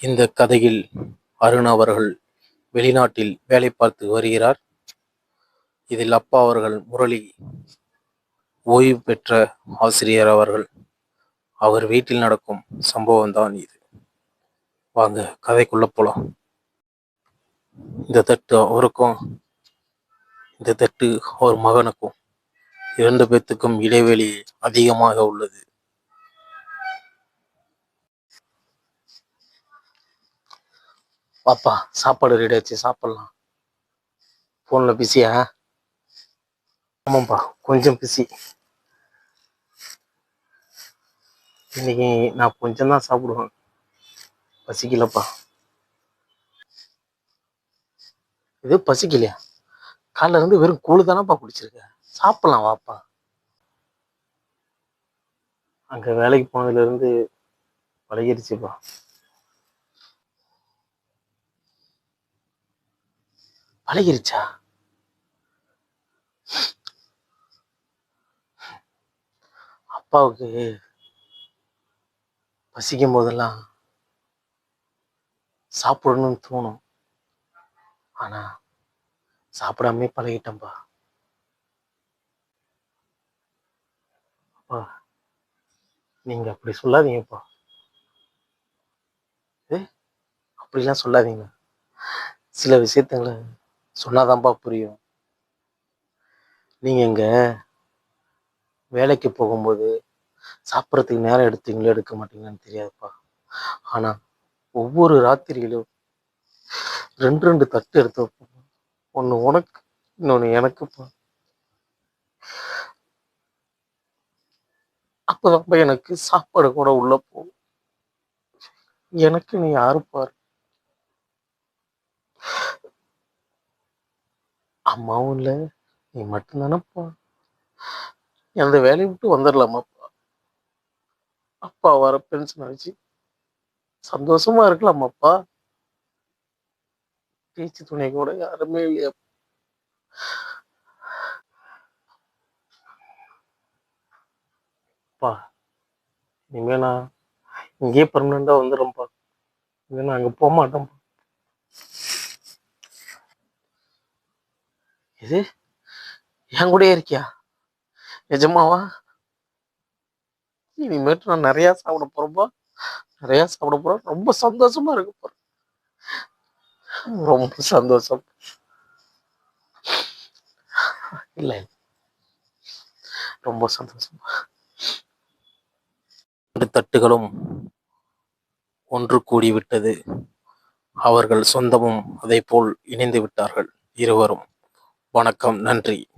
இந்த கதையில் அருண் அவர்கள் வெளிநாட்டில் வேலை பார்த்து வருகிறார். இதில் அப்பா அவர்கள் முரளி ஓய்வு பெற்ற ஆசிரியர் அவர்கள். அவர் வீட்டில் நடக்கும் சம்பவம் தான் இது. வாங்க கதைக்குள்ள போலாம். இந்த தட்டு அவருக்கும் இந்த தட்டு அவர் மகனுக்கும் இரண்டு பேத்துக்கும் இடைவெளி அதிகமாக உள்ளது. பாப்பா சாப்பாடு ரெடி ஆச்சு சாப்பிடலாம். ஃபோனில் பிஸியா ஆமாப்பா கொஞ்சம் பிஸி இன்னைக்கு நான் கொஞ்சம் தான் சாப்பிடுவேன். பசிக்கலப்பா. இது பசிக்கலையா? காலைல இருந்து வெறும் கூழு தானப்பா குடிச்சிருக்க? சாப்பிடலாம் வாப்பா. அங்கே வேலைக்கு போனதுல இருந்து பழகிருச்சா? அப்பாவுக்கு பசிக்கும் போதெல்லாம் சாப்பிடணும்னு தோணும். ஆனா சாப்பிடாமே பழகிட்டேன்ப்பா அப்பா நீங்க அப்படி சொல்லாதீங்கப்பா. அப்படிலாம் சொல்லாதீங்க. சில விஷயத்தங்களை சொன்னாதான்ப்பா புரியும். நீங்கள் இங்கே வேலைக்கு போகும்போது சாப்பிட்றதுக்கு நேரம் எடுத்தீங்களோ எடுக்க மாட்டீங்களான்னு தெரியாதுப்பா. ஆனால் ஒவ்வொரு ராத்திரியிலும் ரெண்டு ரெண்டு தட்டு எடுத்து வைப்போம் ஒன்று உனக்கு இன்னொன்று எனக்குப்பா. அப்போதான்ப்பா எனக்கு சாப்பாடு கூட உள்ளே போகும். எனக்கு நீ யாரு அம்மாவும் இல்லை நீ மட்டும்தானப்பா எந்த வேலையை விட்டு வந்துடலாமாப்பா அப்பா வர பென்ஷன் அடிச்சு சந்தோஷமா இருக்கலாமாப்பா? பேச்சு துணை கூட யாருமே இல்லையா? அப்பா இனிமே நான் இங்கேயே பர்மனண்டா வந்துடுறேன்ப்பா. இனிமே நான் அங்க போக மாட்டேன்ப்பா. இது? என் கூடயே இருக்கியா? நிஜமாவா? இனிமேட்டு நான் நிறையா சாப்பிட போகிறப்போ நிறையா சாப்பிட போறேன். ரொம்ப சந்தோஷமா இருக்க போகிறேன் ரொம்ப சந்தோஷம். இல்லை ரொம்ப சந்தோஷம். ரெண்டு தட்டுகளும் ஒன்று கூடிவிட்டது. அவர்கள் சொந்தமும் அதே போல் இணைந்து விட்டார்கள் இருவரும். வணக்கம் நன்றி.